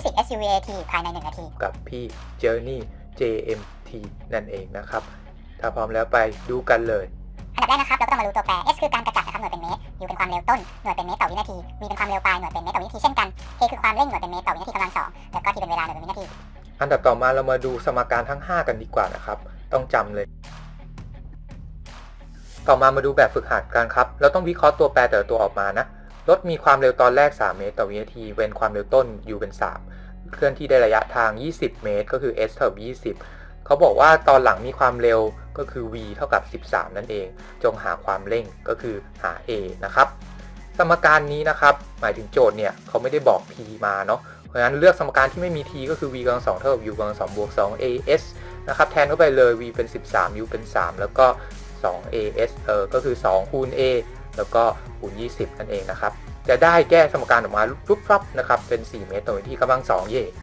ฟิสิกส์ SUVAT ภายใน 1 นาที กับพี่ Journey JMT นั่นเองนะครับ ถ้าพร้อมแล้วไปดูกันเลย อันดับแรกนะครับ เราก็ต้องมารู้ตัวแปร S คือการกระจัดนะครับหน่วยเป็นเมตร U เป็นความเร็วต้น หน่วยเป็นเมตรต่อวินาที V เป็นความเร็วปลาย หน่วยเป็นเมตรต่อวินาทีเช่นกัน K คือความเร่ง หน่วยเป็นเมตรต่อวินาทีกำลังสองแล้วก็ T เป็นเวลาหน่วยเป็นวินาที อันดับต่อมาเรามาดูสมการทั้ง 5 กันดีกว่านะครับ ต้องจำเลย ต่อมามาดูแบบฝึกหัดกันครับ เราต้องวิเคราะห์ตัวแปรแต่ละตัวออกมานะ รถมีความเร็วตอนแรก 3 เมตรต่อวินาที เว้นความเร็วต้น u เป็น 3 เคลื่อนที่ได้ระยะทาง 20 เมตร ก็คือ s เท่ากับ20 เขาบอกว่าตอนหลังมีความเร็วก็คือ v เท่ากับ 13 นั่นเอง จงหาความเร่งก็คือหา a นะครับ สมการนี้นะครับ หมายถึงโจทย์เนี่ยเขาไม่ได้บอก p มาเนาะ เพราะฉะนั้นเลือกสมการที่ไม่มี t ก็คือ v กำลังสองเท่ากับ u กำลังสองบวก2 as นะครับ แทนเข้าไปเลย v เป็น 13 u เป็น 3 แล้วก็2 as เออ ก็คือ 2 คูณ a แล้วก็คูณ 20 นั่นเองนะครับ จะได้แก้สมการออกมาปุ๊บปั๊บนะครับ เป็น 4 เมตรต่อวินาทีกำลัง2เย่